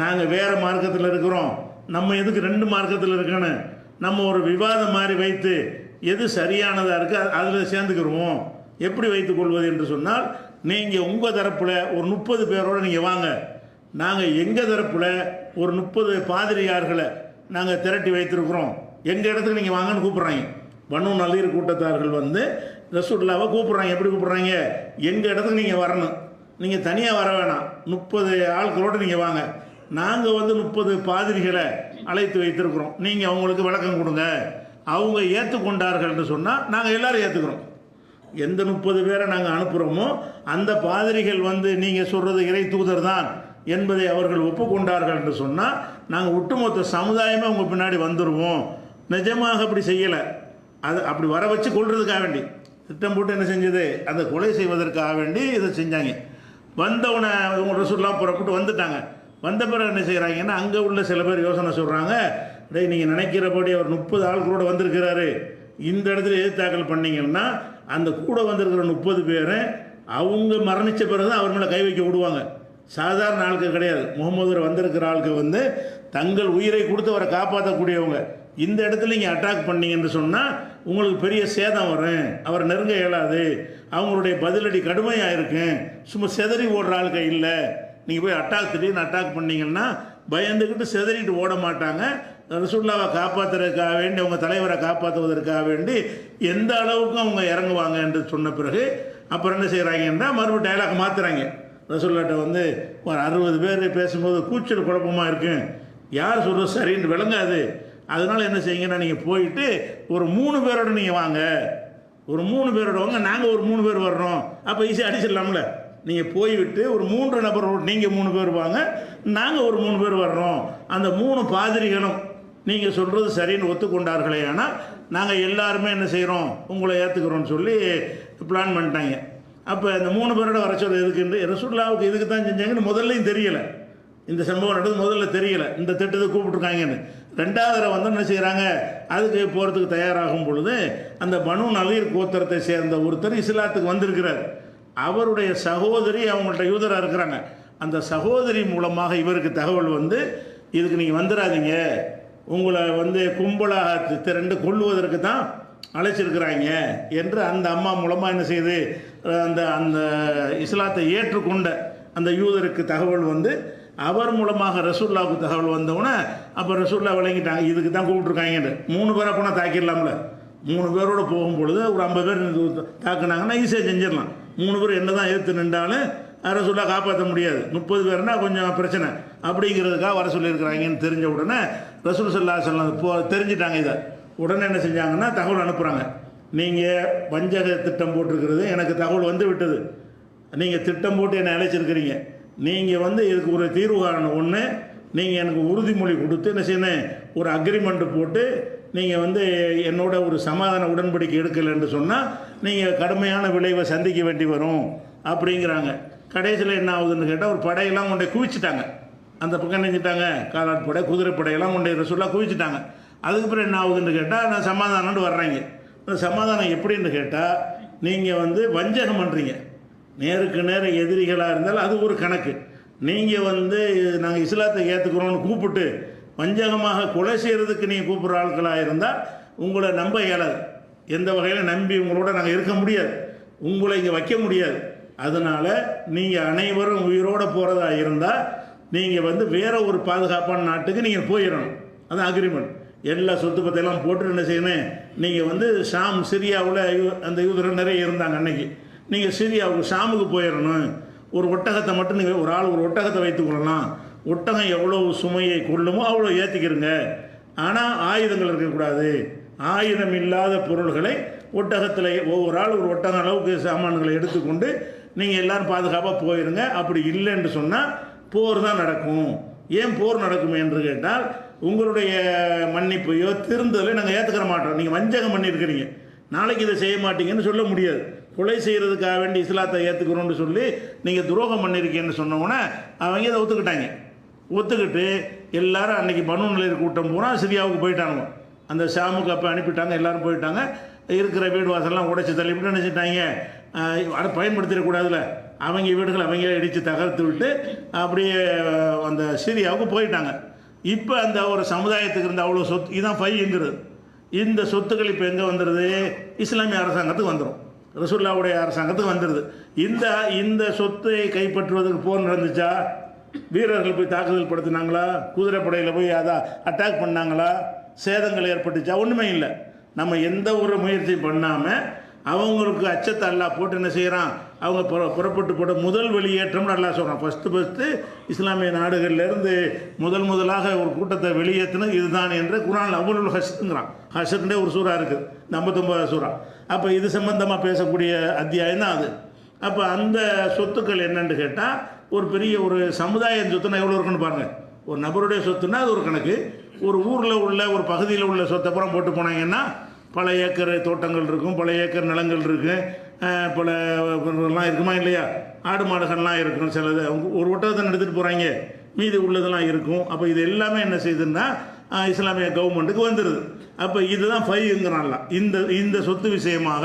நாங்கள் வேறு மார்க்கத்தில் இருக்கிறோம். நம்ம எதுக்கு ரெண்டு மார்க்கத்தில் இருக்கணும்? நம்ம ஒரு விவாதம் மாதிரி வைத்து எது சரியானதாக இருக்குது அதில் சேர்ந்துக்கிருவோம். எப்படி வைத்துக்கொள்வது என்று சொன்னால் நீங்கள் உங்கள் தரப்பில் ஒரு முப்பது பேரோடு நீங்கள் வாங்க. நாங்கள் எங்கள் தரப்பில் ஒரு முப்பது பாதிரியார்களை நாங்கள் திரட்டி வைத்திருக்கிறோம். எங்கள் இடத்துக்கு நீங்கள் வாங்கன்னு கூப்பிட்றாங்க. பனு நல்லீர் கூட்டத்தார்கள் வந்து ரசூல்லாவை கூப்பிட்றாங்க. எப்படி கூப்பிட்றாங்க? எங்கள் இடத்துக்கு நீங்கள் வரணும். நீங்கள் தனியாக வர வேணாம். முப்பது ஆட்களோடு நீங்கள் வாங்க. நாங்கள் வந்து முப்பது பாதிரிகளை அழைத்து வைத்திருக்கிறோம். நீங்கள் அவங்களுக்கு விளக்கம் கொடுங்க. அவங்க ஏற்றுக்கொண்டார்கள்னு சொன்னால் நாங்கள் எல்லோரும் ஏற்றுக்கிறோம் எந்த முப்பது பேரை நாங்கள் அனுப்புகிறோமோ அந்த பாதிரிகள் வந்து நீங்கள் சொல்கிறது இறை தூதர் தான் என்பதை அவர்கள் ஒப்புக்கொண்டார்கள் என்று சொன்னால் நாங்கள் ஒட்டுமொத்த சமுதாயமே உங்கள் பின்னாடி வந்துடுவோம் நிஜமாக அப்படி செய்யலை. அது அப்படி வர வச்சு கொள்றதுக்காக வேண்டி. திட்டம் போட்டு என்ன செஞ்சது? அந்த கொலை செய்வதற்காக வேண்டி இதை செஞ்சாங்க. வந்தவனை இவங்க ரசூல்லாம் புறப்பட்டு வந்துட்டாங்க. வந்த பிறகு என்ன செய்கிறாங்கன்னா அங்கே உள்ள சில பேர் யோசனை சொல்கிறாங்க டேய் நீங்கள் நினைக்கிறபடி அவர் முப்பது ஆட்களோட வந்திருக்கிறாரு. இந்த இடத்துல எதிர்த்தாக்கல் பண்ணிங்கன்னா அந்த கூட வந்திருக்கிற முப்பது பேரை அவங்க மரணித்த பிறகு அவர் மேலே கை வைக்க விடுவாங்க. சாதாரண ஆளுக்கு கிடையாது. முகமது வந்திருக்கிற ஆளுக்கு வந்து தங்கள் உயிரை கொடுத்து அவரை காப்பாற்றக்கூடியவங்க இந்த இடத்துல நீங்கள் அட்டாக் பண்ணீங்கன்னு சொன்னால் உங்களுக்கு பெரிய சேதம் வரும். அவரை நெருங்க இயலாது. அவங்களுடைய பதிலடி கடுமையாக இருக்கும் சும்மா செதறி ஓடுற ஆளுக்க இல்லை. நீங்கள் போய் அட்டாக் திடீர்னு அட்டாக் பண்ணீங்கன்னா பயந்துக்கிட்டு செதறிட்டு ஓட மாட்டாங்க. ரசுல்லாவை காப்பாற்றுறதுக்காக வேண்டி அவங்க தலைவரை காப்பாற்றுவதற்காக வேண்டி எந்த அளவுக்கு அவங்க இறங்குவாங்க என்று சொன்ன பிறகு அப்புறம் என்ன செய்கிறாங்கன்னா மறுபடியும் டைலாக் மாற்றுறாங்க ரசுல்லாட்ட வந்து ஒரு அறுபது பேர் பேசும்போது கூச்சல் குழப்பமாக இருக்கும் யார் சொல்கிறது சரின்னு விளங்காது. அதனால் என்ன செய்யுங்கன்னா நீங்கள் போயிட்டு ஒரு மூணு பேரோட நீங்கள் வாங்க. ஒரு மூணு பேரோட வாங்க நாங்கள் ஒரு மூணு பேர் வர்றோம். அப்போ ஈஸியாக அடிச்சிடலாம்ல. நீங்கள் போய்விட்டு ஒரு மூன்று நபரோட நீங்கள் மூணு பேர் வாங்க நாங்கள் ஒரு மூணு பேர் வர்றோம். அந்த மூணு பாதிரிகளும் நீங்கள் சொல்கிறது சரின்னு ஒத்துக்கொண்டார்களே ஆனால் நாங்கள் எல்லாருமே என்ன செய்கிறோம் உங்களை ஏற்றுக்கிறோம்னு சொல்லி பிளான் பண்ணிட்டாங்க. அப்போ இந்த மூணு பேரோட வர சொல்ல எதுக்குன்னு ரசுல்லாவுக்கு இதுக்கு தான் செஞ்சாங்கன்னு முதல்லையும் தெரியலை. இந்த சம்பவம் நடந்து முதல்ல தெரியலை. இந்த திட்டத்தை கூப்பிட்டுருக்காங்கன்னு. ரெண்டாவது வந்து என்ன செய்கிறாங்க அதுக்கு போகிறதுக்கு தயாராகும் பொழுது அந்த பனு நலீர் கோத்திரத்தை சேர்ந்த ஒருத்தர் இஸ்லாத்துக்கு வந்திருக்கிறார். அவருடைய சகோதரி அவங்கள்ட்ட யூதராக இருக்கிறாங்க. அந்த சகோதரி மூலமாக இவருக்கு தகவல் வந்து இதுக்கு நீங்கள் வந்துடாதீங்க உங்களை வந்து கும்பலாக திரண்டு கொள்ளுவதற்கு தான் அழைச்சிருக்கிறாங்க என்று அந்த அம்மா மூலமாக என்ன செய்து அந்த அந்த இஸ்லாத்தை ஏற்றுக்கொண்ட அந்த யூதருக்கு தகவல் வந்து அவர் மூலமாக ரசூல்லாவுக்கு தகவல் வந்தவுடனே அப்போ ரசூல்லா விளங்கிட்டாங்க இதுக்கு தான் கூப்பிட்ருக்காங்கன்னு மூணு பேரை போனால் தாக்கிடலாம்ல. மூணு பேரோட போகும் பொழுது ஒரு ஐம்பது பேர் தாக்குனாங்கன்னா ஈஸியாக செஞ்சிடலாம். மூணு பேர் என்ன தான் எதிர்த்து நின்றாலும் ரசூல்லா காப்பாற்ற முடியாது. முப்பது பேர்னா கொஞ்சம் பிரச்சனை. அப்படிங்கிறதுக்காக வர சொல்லியிருக்கிறாங்கன்னு தெரிஞ்ச உடனே ரசூல் சல்லா சொல்லம் போ தெரிஞ்சிட்டாங்க இதை. உடனே என்ன செஞ்சாங்கன்னா தகவல் அனுப்புகிறாங்க நீங்கள் வஞ்சக திட்டம் போட்டிருக்கிறது எனக்கு தகவல் வந்து விட்டது. நீங்கள் திட்டம் போட்டு என்னை அழைச்சிருக்கிறீங்க. நீங்கள் வந்து இதுக்கு ஒரு தீர்வு காரணம் ஒன்று நீங்கள் எனக்கு உறுதிமொழி கொடுத்து என்ன செய்யணும் ஒரு அக்ரிமெண்ட்டு போட்டு நீங்கள் வந்து என்னோட ஒரு சமாதான உடன்படிக்கை எடுக்கலைன்னு சொன்னால் நீங்கள் கடுமையான விளைவை சந்திக்க வேண்டி வரும். அப்படிங்கிறாங்க. கடைசியில் என்ன ஆகுதுன்னு கேட்டால் ஒரு படையெல்லாம் கொண்டு குவிச்சிட்டாங்க. அந்த பக்கம் நினைச்சிட்டாங்க காலாட்படை குதிரைப்படையெல்லாம் கொண்டு போய் ரசூலாக குவிச்சிட்டாங்க. அதுக்கப்புறம் என்ன ஆகுதுன்னு கேட்டால் நான் சமாதானம்னு வர்றாங்க. அந்த சமாதானம் எப்படின்னு கேட்டால் நீங்கள் வந்து வஞ்சகம் பண்ணுறீங்க நேருக்கு நேர எதிரிகளாக இருந்தால் அது ஒரு கணக்கு. நீங்கள் வந்து நாங்கள் இஸ்லாத்தை ஏற்றுக்கிறோன்னு கூப்பிட்டு வஞ்சகமாக கொலை செய்கிறதுக்கு நீங்கள் கூப்பிட்ற ஆட்களாக இருந்தால் உங்களை நம்ப இயலாது. எந்த வகையில் நம்பி உங்களோட நாங்கள் இருக்க முடியாது. உங்களை இங்கே வைக்க முடியாது. அதனால் நீங்கள் அனைவரும் உயிரோடு போகிறதா இருந்தால் நீங்கள் வந்து வேறு ஒரு பாதுகாப்பான நாட்டுக்கு நீங்கள் போயிடணும் அது அக்ரிமெண்ட் எல்லா சொத்து பத்தையெல்லாம் போட்டு என்ன செய்யணும்? நீங்கள் வந்து ஷாம் சிரியாவில் அந்த யூதர்கள் நிறைய இருந்தாங்க அன்னைக்கு. நீங்கள் சிரியாவுக்கு ஷாமுக்கு போயிடணும் ஒரு ஒட்டகத்தை மட்டும் நீங்கள் ஒரு ஆள் ஒரு ஒட்டகத்தை வைத்துக் கொள்ளலாம். ஒட்டகம் எவ்வளோ சுமையை கொள்ளுமோ அவ்வளோ ஏற்றிக்கிறங்க ஆனால் ஆயுதங்கள் இருக்கக்கூடாது. ஆயுதம் இல்லாத பொருள்களை ஒட்டகத்தில் ஒவ்வொரு ஆள் ஒரு ஒட்டகம் அளவுக்கு சாமான்களை எடுத்துக்கொண்டு நீங்கள் எல்லாரும் பாதுகாப்பாக போயிருங்க. அப்படி இல்லைன்னு சொன்னால் போர் தான் நடக்கும். ஏன் போர் நடக்கும் என்று கேட்டால் உங்களுடைய மன்னிப்பையோ திருந்தலை நாங்கள் ஏற்றுக்கிற மாட்டோம். நீங்கள் வஞ்சகம் பண்ணியிருக்கிறீங்க நாளைக்கு இதை செய்ய மாட்டீங்கன்னு சொல்ல முடியாது. கொலை செய்கிறதுக்காக வேண்டி இஸ்லாத்தை ஏற்றுக்கிறோன்னு சொல்லி நீங்கள் துரோகம் பண்ணியிருக்கீங்கன்னு சொன்னோன்னே அவங்க இதை ஒத்துக்கிட்டாங்க. ஒத்துக்கிட்டு எல்லாரும் அன்னைக்கு பனு நிலையர் கூட்டம் போனால் சிரியாவுக்கு போயிட்டாங்க. அந்த ஷாமுக்கு அப்போ அனுப்பிட்டாங்க எல்லோரும் போயிட்டாங்க. இருக்கிற வீடு வாசல்லாம் உடைச்சி தள்ளிவிட்டு நினச்சிட்டாங்க. அதை பயன்படுத்திடக்கூடாதுல. அவங்க வீடுகளை அவங்க இடித்து தகர்த்து விட்டு அப்படியே அந்த சிரியாவுக்கு போயிட்டாங்க. இப்போ அந்த ஒரு சமுதாயத்துக்கு இருந்த அவ்வளோ சொத்து இதுதான் ஃபைங்கிறது இந்த சொத்துக்கள் இப்போ எங்கே வந்துடுது இஸ்லாமிய அரசாங்கத்துக்கு வந்துடும் ரசூல்லாவுடைய அரசாங்கத்துக்கு வந்துடுது இந்த இந்த சொத்தை கைப்பற்றுவதற்கு போர் நடந்துச்சா? வீரர்கள் போய் தாக்குதல் படுத்தினாங்களா? குதிரைப்படையில் போய் அதை அட்டாக் பண்ணாங்களா? சேதங்கள் ஏற்பட்டுச்சா? ஒன்றுமே இல்லை. நம்ம எந்த ஒரு முயற்சியும் பண்ணாமல் அவங்களுக்கு அச்சத்தை அல்லா போட்டு என்ன செய்கிறான் அவங்க புற புறப்பட்டு போட முதல் வெளியேற்றம்னு நல்லா சொல்கிறான் ஃபஸ்ட்டு ஃபஸ்ட்டு இஸ்லாமிய நாடுகள்லேருந்து முதல் முதலாக ஒரு கூட்டத்தை வெளியேற்றினது இதுதான் என்று குரான் அவ்வளோ ஹஷத்துங்கிறான் ஹஷத்துண்டே ஒரு சூறா இருக்குது இந்த ஐம்பத்தொம்பது சூறா. அப்போ இது சம்பந்தமாக பேசக்கூடிய அத்தியாயம் தான் அது. அப்போ அந்த சொத்துக்கள் என்னென்னு கேட்டால் ஒரு பெரிய ஒரு சமுதாய சொத்துனா எவ்வளோ இருக்குன்னு பாருங்கள் ஒரு நபருடைய சொத்துனா அது ஒரு கணக்கு. ஒரு ஊரில் உள்ள ஒரு பகுதியில் உள்ள சொத்தை புறம் போட்டு போனாங்கன்னா பல ஏக்கர் தோட்டங்கள் இருக்கும் பல ஏக்கர் நிலங்கள் இருக்கும். பல எல்லாம் இருக்குமா இல்லையா? ஆடு மாடுகள்லாம் இருக்கும். சிலது அவங்க ஒரு ஒட்டகத்தை எடுத்துகிட்டு போகிறாங்க மீதி உள்ளதெல்லாம் இருக்கும். அப்போ இது எல்லாமே என்ன செய்யுதுன்னா இஸ்லாமிய கவர்மெண்ட்டுக்கு வந்துடுது அப்போ இதுதான் ஃபைங்கிறான்ல இந்த இந்த சொத்து விஷயமாக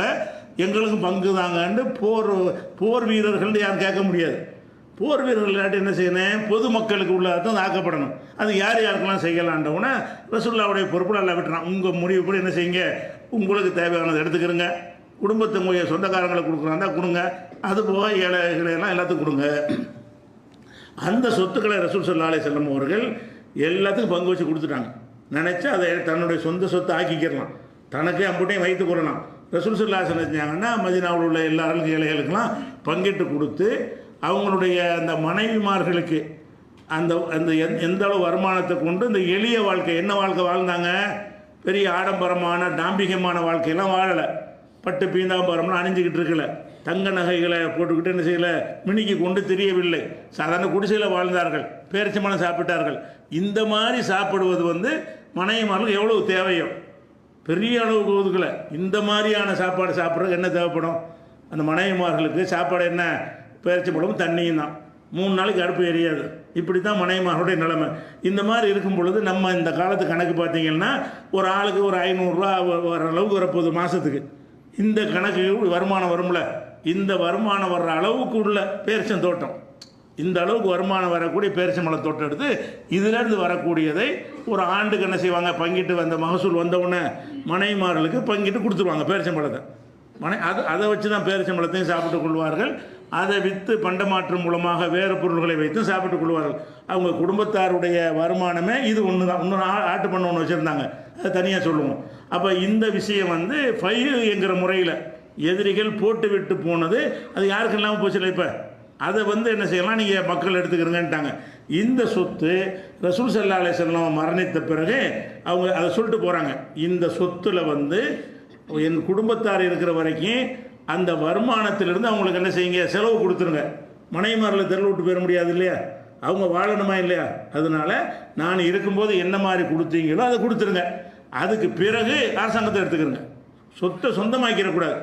எங்களுக்கும் பங்கு தாங்கன்னு போர் போர் வீரர்கள் யாரும் கேட்க முடியாது. போர் வீரர்கள் இல்லாட்டி என்ன செய்யணும்? பொதுமக்களுக்கு உள்ளதான் ஆக்கப்படணும். அது யார் யாருக்கெல்லாம் செய்யலான்றவுன்னா ரசுல்லாவுடைய பொறுப்பில் எல்லாம் விட்டுறான் உங்கள் முடிவுப்படி என்ன செய்யுங்க? உங்களுக்கு தேவையானதை எடுத்துக்கிறங்க. குடும்பத்தை உங்கள் சொந்தக்காரங்களை கொடுக்குறாந்தா கொடுங்க. அது போக ஏழைகளை எல்லாம் எல்லாத்துக்கும் கொடுங்க. அந்த சொத்துக்களை ரசூல் சொல்லாலே செல்லும் அவர்கள் எல்லாத்துக்கும் பங்கு வச்சு கொடுத்துட்டாங்க. நினச்சா அதை தன்னுடைய சொந்த சொத்தை ஆக்கிக்கிறலாம். தனக்கே அம்புட்டையும் வைத்து கொள்ளலாம். ரசூல் சொல்லாசன் செஞ்சாங்கன்னா மதினாவில் உள்ள எல்லாருக்கும் ஏழைகளுக்கெல்லாம் பங்கிட்டு கொடுத்து அவங்களுடைய அந்த மனைவிமார்களுக்கு அந்த அந்த எந்- எந்த அளவு வருமானத்தை கொண்டு இந்த எளிய வாழ்க்கை என்ன வாழ்க்கை வாழ்ந்தாங்க? பெரிய ஆடம்பரமான டாம்பிகமான வாழ்க்கையெல்லாம் வாழலை. பட்டு பீந்தாம்பரம்லாம் அணிஞ்சிக்கிட்டு இருக்கல. தங்க நகைகளை போட்டுக்கிட்டு என்ன செய்யலை? மினிக்கு கொண்டு தெரியவில்லை. சாதாரண குடிசையில் வாழ்ந்தார்கள். பேரிச்சம்பழம் சாப்பிட்டார்கள். இந்த மாதிரி சாப்பிடுவது வந்து மனைவிமார்களுக்கு எவ்வளவு தேவையோ? பெரிய அளவுக்கு ஒதுக்கலை. இந்த மாதிரியான சாப்பாடு சாப்பிட்றதுக்கு என்ன தேவைப்படும்? அந்த மனைவிமார்களுக்கு சாப்பாடு என்ன? பேரிச்சம்பழமும் தண்ணியும் தான். மூணு நாளைக்கு அடுப்பு எரியாது. இப்படி தான் மனைவிமாரோடைய நிலைமை. இந்த மாதிரி இருக்கும் பொழுது நம்ம இந்த காலத்து கணக்கு பார்த்தீங்கன்னா ஒரு ஆளுக்கு ஒரு ஐநூறுரூவா வர அளவுக்கு வரப்போகுது மாதத்துக்கு இந்த கணக்கு வருமானம் வரும்ல? இந்த வருமானம் வர்ற அளவுக்கு உள்ள பேரிச்சம் தோட்டம். இந்த அளவுக்கு வருமானம் வரக்கூடிய பேரிச்சம்பழ தோட்டம் எடுத்து இதிலேருந்து வரக்கூடியதை ஒரு ஆண்டுக்கு என்ன செய்வாங்க? பங்கிட்டு வந்த மகசூல் வந்தவுடனே மனைவிமார்களுக்கு பங்கிட்டு கொடுத்துருவாங்க பேரிச்சம்பழத்தை மனை அது அதை வச்சு தான் பேரிச்சம்பழத்தையும் சாப்பிட்டுக் கொள்வார்கள். அதை விற்று பண்டமாற்று மூலமாக வேறு பொருள்களை வைத்து சாப்பிட்டுக் கொள்வார்கள். அவங்க குடும்பத்தாருடைய வருமானமே இது ஒன்று தான் இன்னொரு ஆட்டு பண்ண ஒன்று வச்சுருந்தாங்க. அதை தனியாக சொல்லுவோம். அப்போ இந்த விஷயம் வந்து ஃபைவ் என்கிற முறையில் எதிரிகள் போட்டு விட்டு போனது அது யாருக்கு இல்லாமல் போச்சு இல்லை இப்போ? அதை வந்து என்ன செய்யலாம்? நீங்கள் மக்கள் எடுத்துக்கிறங்கன்ட்டாங்க. இந்த சொத்து ரசூல் சல்லா அலைஹி செல்லம் மரணித்த பிறகு அவங்க அதை சொல்லிட்டு போகிறாங்க இந்த சொத்தில் வந்து என் குடும்பத்தார் இருக்கிற வரைக்கும் அந்த வருமானத்திலிருந்து அவங்களுக்கு என்ன செய்யுங்க? செலவு கொடுத்துருங்க. மனைவிமாரில் தெருள் விட்டு போயிட முடியாது இல்லையா? அவங்க வாழணுமா இல்லையா? அதனால நான் இருக்கும்போது என்ன மாதிரி கொடுத்தீங்களோ அதை கொடுத்துருங்க. அதுக்கு பிறகு அரசாங்கத்தை எடுத்துக்கிறங்க. சொத்தை சொந்தமாக்கிடக்கூடாது.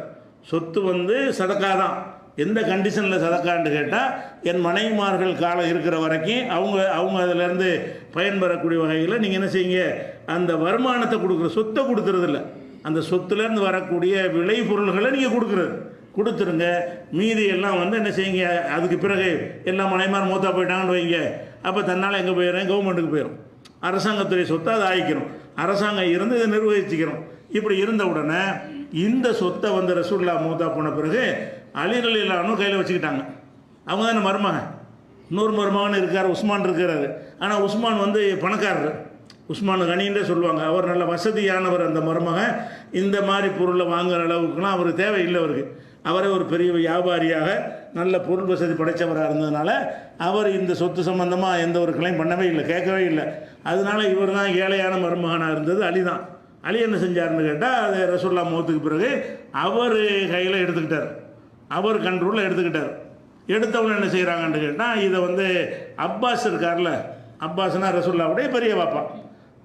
சொத்து வந்து சதக்கா தான். எந்த கண்டிஷனில் சதக்கான்னு கேட்டால் என் மனைவிமார்கள் காலம் இருக்கிற வரைக்கும் அவங்க அவங்க அதிலேருந்து பயன்பெறக்கூடிய வகையில் நீங்கள் என்ன செய்யுங்க? அந்த வருமானத்தை கொடுக்குற சொத்தை கொடுக்கறதில்ல. அந்த சொத்துலேருந்து வரக்கூடிய விளை பொருள்களை நீங்கள் கொடுக்குறது. கொடுத்துருங்க. மீதி எல்லாம் வந்து என்ன செய்யுங்க? அதுக்கு பிறகு எல்லா மனைமார் மூத்தா போயிட்டாங்கன்னு வைங்க. அப்போ தன்னால் எங்கே போயிடும் கவர்மெண்ட்டுக்கு போயிடும் அரசாங்கத்துறை சொத்தை அதை ஆயிக்கிறோம் அரசாங்கம் இருந்து இதை நிர்வகிச்சுக்கிறோம் இப்படி இருந்த உடனே இந்த சொத்தை வந்து ரசூல்லா மூத்தா போன பிறகு அலிரலிலானும் இல்லாமல் கையில் வச்சுக்கிட்டாங்க. அவங்க தானே மருமகன். இன்னொரு மருமகன் இருக்கார் உஸ்மான் இருக்கிறாரு. ஆனால் உஸ்மான் வந்து பணக்காரர். உஸ்மான் கனின்றே சொல்லுவாங்க. அவர் நல்ல வசதியானவர் அந்த மருமகன். இந்த மாதிரி பொருளை வாங்குற அளவுக்குலாம் அவருக்கு தேவையில்லை அவருக்கு. அவரே ஒரு பெரிய வியாபாரியாக நல்ல பொருள் வசதி படைத்தவராக இருந்ததுனால அவர் இந்த சொத்து சம்பந்தமாக எந்த ஒரு கிளைம் பண்ணவே இல்லை கேட்கவே இல்லை. அதனால இவர் தான் ஏழையான மருமகனாக இருந்தது. அலி தான். அலி என்ன செஞ்சாருன்னு கேட்டால் அது ரசோல்லா மௌத்துக்கு பிறகு அவர் கையில் எடுத்துக்கிட்டார். அவர் கண்ட்ரோலில் எடுத்துக்கிட்டார். எடுத்தவங்க என்ன செய்கிறாங்கன்னு கேட்டால் இதை வந்து அப்பாஸ் இருக்கார்ல அப்பாஸ்னால் ரசோல்லாவுடைய பெரிய பாப்பா.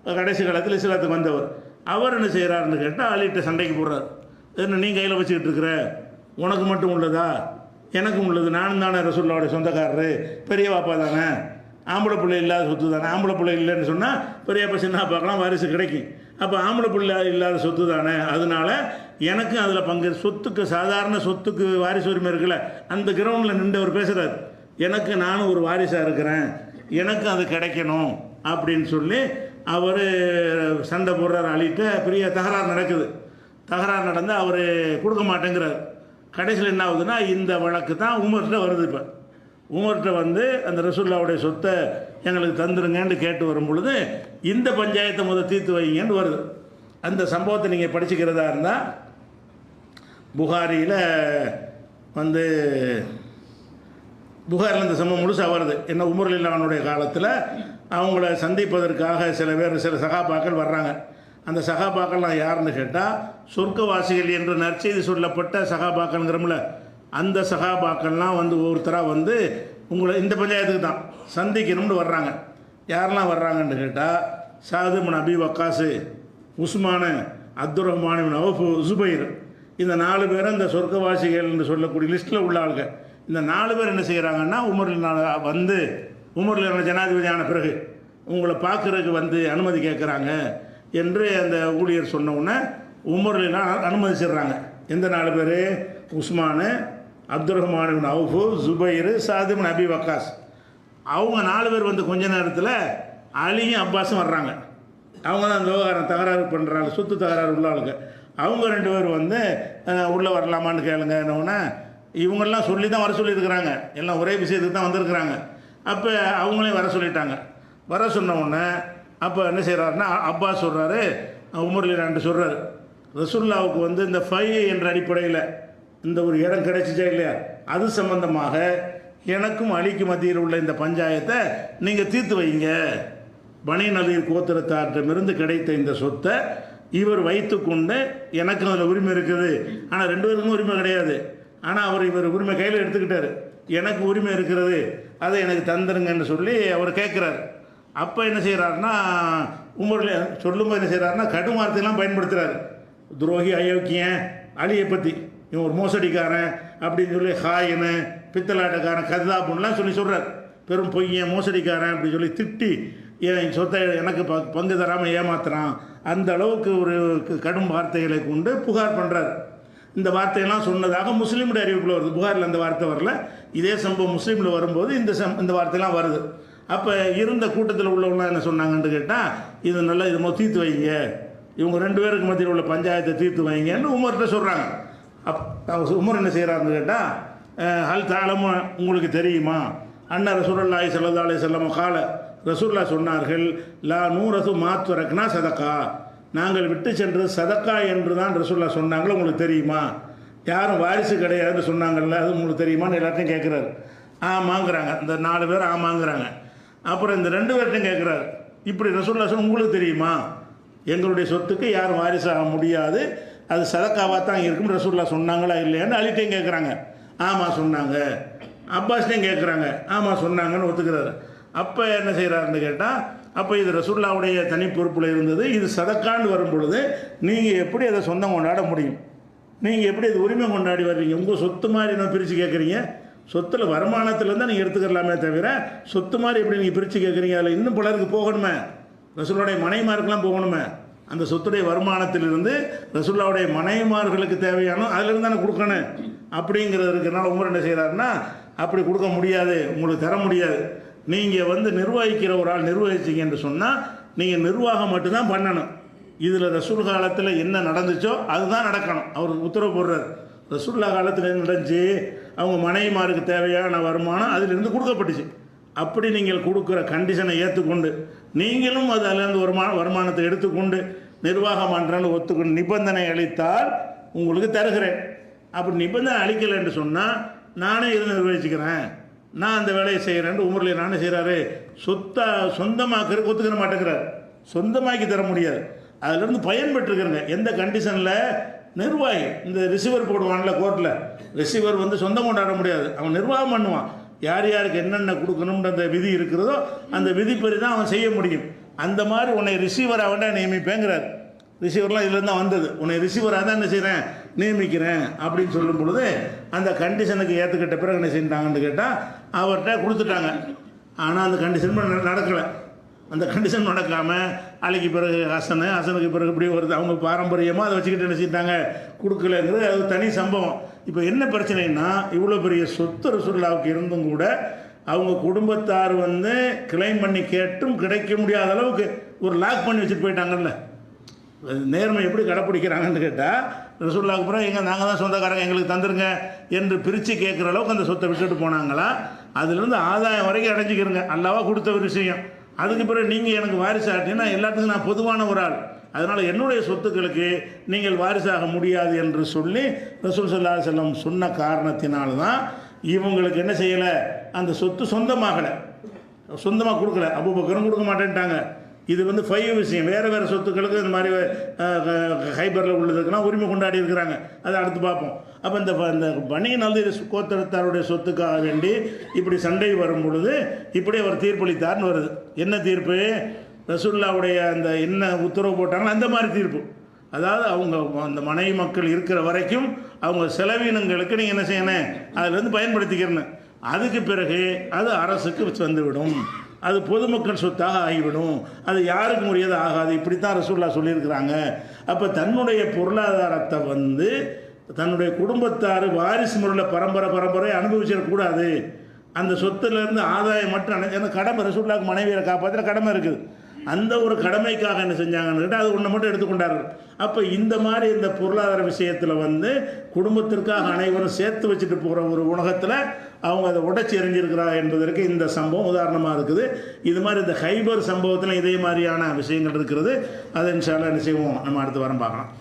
கடைசி காலத்தில் இஸ்லாத்துக்கு வந்தவர். அவர் என்ன செய்கிறாருன்னு கேட்டால் அலிகிட்ட சண்டைக்கு போடுறார் என்ன நீ கையில் வச்சுக்கிட்டு இருக்கிற? உனக்கு மட்டும் உள்ளதா? எனக்கும் உள்ளது. நானும் தானே ரசூல்லாவுடைய சொந்தக்காரரு. பெரிய பாப்பா தானே. ஆம்பளை பிள்ளை இல்லாத சொத்து தானே. ஆம்பளை பிள்ளை இல்லைன்னு சொன்னால் பெரியப்பா சின்ன பார்க்கலாம் வாரிசு கிடைக்கும். அப்போ ஆம்பளை பிள்ளை இல்லாத சொத்து தானே. அதனால எனக்கும் அதில் பங்கு. சொத்துக்கு சாதாரண சொத்துக்கு வாரிசு உரிமை இருக்குல்ல அந்த கிரவுண்டில் நின்று அவர் பேசுகிறார் எனக்கு நானும் ஒரு வாரிசாக இருக்கிறேன். எனக்கும் அது கிடைக்கணும் அப்படின்னு சொல்லி அவர் சண்டை போடுறார் அழிட்டு பெரிய தகராறு நடக்குது. தகராறு நடந்து அவர் கொடுக்க மாட்டேங்கிறார். கடைசியில் என்ன ஆகுதுன்னா இந்த வழக்கு தான் உமர்கிட்ட வருது இப்போ. உமர்கிட்ட வந்து அந்த ரசூல்லாவுடைய சொத்தை எங்களுக்கு தந்துருங்கன்னு கேட்டு வரும் பொழுது இந்த பஞ்சாயத்தை முதல் தீர்த்து வைங்கன்னு வருது. அந்த சம்பவத்தை நீங்கள் படிச்சுக்கிறதா இருந்தால் புகாரியில் வந்து புகாரில் இந்த சம்பவம் முழுசாக வருது. என்ன உமர்லில்லானுடைய காலத்தில் அவங்கள சந்திப்பதற்காக சில பேர் சில சகாபாக்கள் வர்றாங்க. அந்த சகாபாக்கள்லாம் யாருன்னு கேட்டால் சொர்க்கவாசிகள் என்று நற்செய்தி சொல்லப்பட்ட சகாபாக்கள்ங்கிறோம்ல அந்த சகாபாக்கள்லாம் வந்து ஒவ்வொருத்தராக வந்து உங்களை இந்த பஞ்சாயத்துக்கு தான் சந்திக்கணும்னு வர்றாங்க. யாரெல்லாம் வர்றாங்கன்னு கேட்டால் சாதுமன் அபி வக்காசு உஸ்மானு அப்துல் ரஹ்மான் அவுஃபு ஜுபைர். இந்த நாலு பேரும் இந்த சொர்க்கவாசிகள் என்று சொல்லக்கூடிய லிஸ்ட்டில் உள்ள ஆளுங்க. இந்த நாலு பேர் என்ன செய்கிறாங்கன்னா உமர் வந்து உமரில் ஜனாதிபதியான பிறகு உங்களை பார்க்குறதுக்கு வந்து அனுமதி கேட்குறாங்க என்று அந்த ஊழியர் சொன்னவுடனே உடனே உமரில் அனுமதிச்சிடுறாங்க எந்த நாலு பேர்? உஸ்மானு அப்துல் ரஹ்மான் அவுஃபு ஜுபைரு சாதிமன் அபி வக்காஸ். அவங்க நாலு பேர் வந்து கொஞ்ச நேரத்தில் அலியும் அப்பாஸும் வர்றாங்க. அவங்க தான் அந்த விவகாரம் தகராறு பண்ணுறாங்க சொத்து தகராறு உள்ள ஆளுங்க. அவங்க ரெண்டு பேர் வந்து உள்ளே வரலாமான்னு கேளுங்க என்னவுன்னா இவங்கெல்லாம் சொல்லி தான் வர சொல்லியிருக்கிறாங்க. எல்லாம் ஒரே விஷயத்துக்கு தான் வந்திருக்கிறாங்க. அப்போ அவங்களையும் வர சொல்லிட்டாங்க. வர சொன்ன உடனே அப்போ என்ன செய்கிறாருன்னா அப்பா சொல்கிறாரு உமர்லி ரெண்டு சொல்கிறாரு ரசுல்லாவுக்கு வந்து இந்த ஃபை என்ற அடிப்படையில் இந்த ஒரு இடம் கிடைச்சிச்சா இல்லையா? அது சம்பந்தமாக எனக்கும் அலிக்கு மத்தியில் உள்ள இந்த பஞ்சாயத்தை நீங்கள் தீர்த்து வைங்க. பனி நதிர் கோத்திரத்தாரிடமிருந்து கிடைத்த இந்த சொத்தை இவர் வைத்துக்கொண்டு எனக்கும் அதில் உரிமை இருக்குது. ஆனால் ரெண்டு பேருக்கும் உரிமை கிடையாது. ஆனால் அவர் இவர் உரிமை கையில் எடுத்துக்கிட்டாரு. எனக்கு உரிமை இருக்கிறது அதை எனக்கு தந்துருங்கன்னு சொல்லி அவர் கேட்குறாரு அப்போ என்ன செய்கிறாருன்னா உமரில் சொல்லும்போது என்ன செய்கிறாருன்னா கடும் வார்த்தையெல்லாம் பயன்படுத்துகிறாரு துரோகி அயோக்கியன் அலியை பற்றி இவன் ஒரு மோசடிக்காரன் அப்படின்னு சொல்லி ஹாயின்னு பித்தலாட்டக்காரன் கதாப்புன்னெலாம் சொல்லி சொல்கிறார் பெரும் பொய்யன் மோசடிக்காரன் அப்படின்னு சொல்லி திட்டி என் சொத்தை எனக்கு ப பங்கு தராமல் ஏமாத்துறான். அந்த அளவுக்கு ஒரு கடும் வார்த்தைகளை கொண்டு புகார் பண்ணுறார் இந்த வார்த்தையெல்லாம் சொன்னதாக முஸ்லீமுடைய அறிவிப்பில் வருது. புகாரில் அந்த வார்த்தை வரல. இதே சம்பவம் முஸ்லீமில் வரும்போது இந்த சம் இந்த வார்த்தையெல்லாம் வருது. அப்போ இருந்த கூட்டத்தில் உள்ளவங்களாம் என்ன சொன்னாங்கன்னு கேட்டால் இது நல்லா இது மொ- தீர்த்து வைங்க. இவங்க ரெண்டு பேருக்கு மத்தியில் உள்ள பஞ்சாயத்தை தீர்த்து வைங்கன்னு உமர்கிட்ட சொல்கிறாங்க அப் உமர் என்ன செய்கிறாருன்னு கேட்டால் ஹல் தாளமும் உங்களுக்கு தெரியுமா? அண்ணா ரசூலுல்லாஹி ஸல்லல்லாஹு அலைஹி வஸல்லம் கால ரசூல்லா சொன்னார்கள் லா நூரது மாத்துரக்னா சதக்கா. நாங்கள் விட்டு சென்றது சதக்கா என்று தான் ரசூல்லா சொன்னாங்களோ உங்களுக்கு தெரியுமா? யாரும் வாரிசு கிடையாதுன்னு சொன்னாங்கல்ல அது உங்களுக்கு தெரியுமான்னு எல்லாத்தையும் கேட்குறாரு. ஆமாங்கிறாங்க. இந்த நாலு பேர் ஆமாங்கிறாங்க. அப்புறம் இந்த ரெண்டு பேர்ட்டையும் கேட்குறாரு. இப்படி ரசூல்லா சொன்ன உங்களுக்கு தெரியுமா? எங்களுடைய சொத்துக்கு யாரும் வாரிசாக முடியாது. அது சதக்காவாக தான் இருக்கும் ரசூல்லா சொன்னாங்களா இல்லையான்னு அலிட்டையும் கேட்குறாங்க. ஆமாம் சொன்னாங்க. அப்பாஸ்டையும் கேட்குறாங்க. ஆமாம் சொன்னாங்கன்னு ஒத்துக்கிறாரு. அப்போ என்ன செய்கிறாருன்னு கேட்டால் அப்போ இது ரசுல்லாவுடைய தனி பொறுப்பில் இருந்தது. இது சதக்காண்டு வரும் பொழுது நீங்கள் எப்படி அதை சொந்தம் கொண்டாட முடியும்? நீங்கள் எப்படி அது உரிமை கொண்டாடி வர்றீங்க? உங்கள் சொத்து மாதிரி நான் பிரித்து கேட்குறீங்க சொத்தில் வருமானத்துலேருந்து நீங்கள் எடுத்துக்கலாமே தவிர சொத்து மாதிரி எப்படி நீங்கள் பிரித்து கேட்குறீங்க அதில் இன்னும் பலருக்கு போகணுமே. ரசுல்லாவுடைய மனைமாருக்கெல்லாம் போகணுமே. அந்த சொத்துடைய வருமானத்திலிருந்து ரசுல்லாவுடைய மனைமார்களுக்கு தேவையான அதிலிருந்து தானே கொடுக்கணும். அப்படிங்கிறது இருக்கிறனால உமர் என்ன செய்கிறாருன்னா அப்படி கொடுக்க முடியாது. உங்களுக்கு தர முடியாது. நீங்கள் வந்து நிர்வகிக்கிற ஒரு ஆள் நிர்வகிச்சிங்க என்று சொன்னால் நீங்கள் நிர்வாகம் மட்டும்தான் பண்ணணும். இதில் ரசூல் காலத்தில் என்ன நடந்துச்சோ அதுதான் நடக்கணும். அவர் உத்தரவு போடுறார். ரசூல்லா காலத்தில் என்ன நடந்துச்சு? அவங்க மனைவிமாருக்கு தேவையான வருமானம் அதிலிருந்து கொடுக்கப்பட்டுச்சு. அப்படி நீங்கள் கொடுக்குற கண்டிஷனை ஏற்றுக்கொண்டு நீங்களும் அது அதிலிருந்து வருமான வருமானத்தை எடுத்துக்கொண்டு நிர்வாகம் பண்ணுறேன்னு ஒத்துக்கொண்டு நிபந்தனை அளித்தால் உங்களுக்கு தருகிறேன். அப்படி நிபந்தனை அளிக்கலை என்று சொன்னால் நானே இருந்து நிர்வகிச்சுக்கிறேன்? நான் அந்த வேலையை செய்கிறேன்னு உமரில் நானே செய்கிறாரு சொத்தா சொந்தமாக்கிறதுக்கு ஒத்துக்கிற மாட்டேங்கிறார். சொந்தமாக்கி தர முடியாது. அதிலிருந்து பயன்பெற்றுக்கிறங்க. எந்த கண்டிஷனில் நிர்வாகி. இந்த ரிசீவர் போடுவான்ல கோர்ட்டில் ரிசீவர் வந்து சொந்தம் கொண்டாட முடியாது. அவன் நிர்வாகம் பண்ணுவான். யார் யாருக்கு என்னென்ன கொடுக்கணுன்ற அந்த விதி இருக்கிறதோ அந்த விதிப்படி தான் அவன் செய்ய முடியும். அந்த மாதிரி உன்னை ரிசீவராக வேண்டாம் நியமிப்பேங்கிறார். ரிசீவர்லாம் இதுலேருந்து தான் வந்தது. உன்னை ரிசீவராக தான் என்ன செய்கிறேன் நியமிக்கிறேன் அப்படின்னு சொல்லும் பொழுது அந்த கண்டிஷனுக்கு ஏற்றுக்கிட்ட பிறகு என்ன செஞ்சாங்கன்னு கேட்டால் அவர்கிட்ட கொடுத்துட்டாங்க. ஆனால் அந்த கண்டிஷன் நடக்கலை. அந்த கண்டிஷன் நடக்காமல் அலைக்கு பிறகு ஹசனு ஹசனுக்கு பிறகு இப்படி வருது அவங்க பாரம்பரியமாக அதை வச்சுக்கிட்டு என்ன செஞ்சிட்டாங்க கொடுக்கலங்கிறது அது தனி சம்பவம். இப்போ என்ன பிரச்சனைன்னா இவ்வளோ பெரிய சொத்து ரசுல்லாவுக்கு இருந்தும் கூட அவங்க குடும்பத்தார் வந்து கிளைம் பண்ணி கேட்டும் கிடைக்க முடியாத அளவுக்கு ஒரு லாக் பண்ணி வச்சுட்டு போயிட்டாங்கல்ல. நேர்மை எப்படி கடைப்பிடிக்கிறாங்கன்னு கேட்டால் ரசூல்லாவுக்கு அப்புறம் எங்கள் நாங்கள் தான் சொந்தக்காரங்க எங்களுக்கு தந்துருங்க என்று பிரித்து கேட்குற அளவுக்கு அந்த சொத்தை விட்டுட்டு போனாங்களா? அதுலேருந்து ஆதாயம் வரைக்கும் அடைஞ்சிக்கிறங்க. அல்லாவா கொடுத்த ஒரு விஷயம். அதுக்கு பிறகு நீங்கள் எனக்கு வாரிசு ஆட்டினா எல்லாத்துக்கும் நான் பொதுவான ஒரு ஆள். அதனால் என்னுடைய சொத்துக்களுக்கு நீங்கள் வாரிசாக முடியாது என்று சொல்லி ரசூல் சல்லா செல்லம் சொன்ன காரணத்தினால்தான் இவங்களுக்கு என்ன செய்யலை? அந்த சொத்து சொந்தமாகலை. சொந்தமாக கொடுக்கல. அபுபக்கரும் கொடுக்க மாட்டேன்ட்டாங்க. இது வந்து ஃபைவ் விஷயம். வேறு வேறு சொத்துக்களுக்கு இந்த மாதிரி ஹைபரில் உள்ளதுக்கெல்லாம் உரிமை கொண்டாடி இருக்கிறாங்க. அதை அடுத்து பார்ப்போம். அப்போ இந்த ப- இந்த வணிக நல்ல கோத்தரத்தாருடைய சொத்துக்காக வேண்டி இப்படி சண்டை வரும் பொழுது இப்படி அவர் தீர்ப்பளித்தார்னு வருது. என்ன தீர்ப்பு? ரசுல்லாவுடைய அந்த என்ன உத்தரவு போட்டாங்களோ அந்த மாதிரி தீர்ப்பு. அதாவது அவங்க அந்த மனைவி மக்கள் இருக்கிற வரைக்கும் அவங்க செலவினங்களுக்கு நீங்கள் என்ன செய்யணும்? அதில் வந்து பயன்படுத்திக்கிறேன்னு அதுக்கு பிறகு அது அரசுக்கு வந்துவிடும் அது பொதுமக்கள் சொத்தாக ஆகிவிடும். அது யாருக்கும் உரியது ஆகாது. இப்படித்தான் ரசூல்லா சொல்லியிருக்கிறாங்க. அப்போ தன்னுடைய பொருளாதாரத்தை வந்து தன்னுடைய குடும்பத்தார் வாரிசு முறையில் பரம்பரை பரம்பரை அனுபவிச்சிடக்கூடாது அந்த சொத்துலேருந்து ஆதாயம் மட்டும் ஏன்னா கடமை ரசூல்லாவுக்கு மனைவியை காப்பாற்றுற கடமை இருக்குது. அந்த ஒரு கடமைக்காக என்ன செஞ்சாங்கன்னு கேட்டால் அது ஒன்று மட்டும் எடுத்துக்கொண்டார்கள். அப்போ இந்த மாதிரி இந்த பொருளாதார விஷயத்தில் வந்து குடும்பத்திற்காக அனைவரும் சேர்த்து வச்சுட்டு போகிற ஒரு உலகத்தில் அவங்க அதை உடைச்சி எறிஞ்சிருக்கிறா என்பதற்கு இந்த சம்பவம் உதாரணமாக இருக்குது. இது மாதிரி இந்த ஹைபர் சம்பவத்தில் இதே மாதிரியான விஷயங்கள் இருக்கிறது. அதை இன்ஷால்லா என்ன செய்வோம்? நம்ம அடுத்து வாரம் பார்க்கலாம்.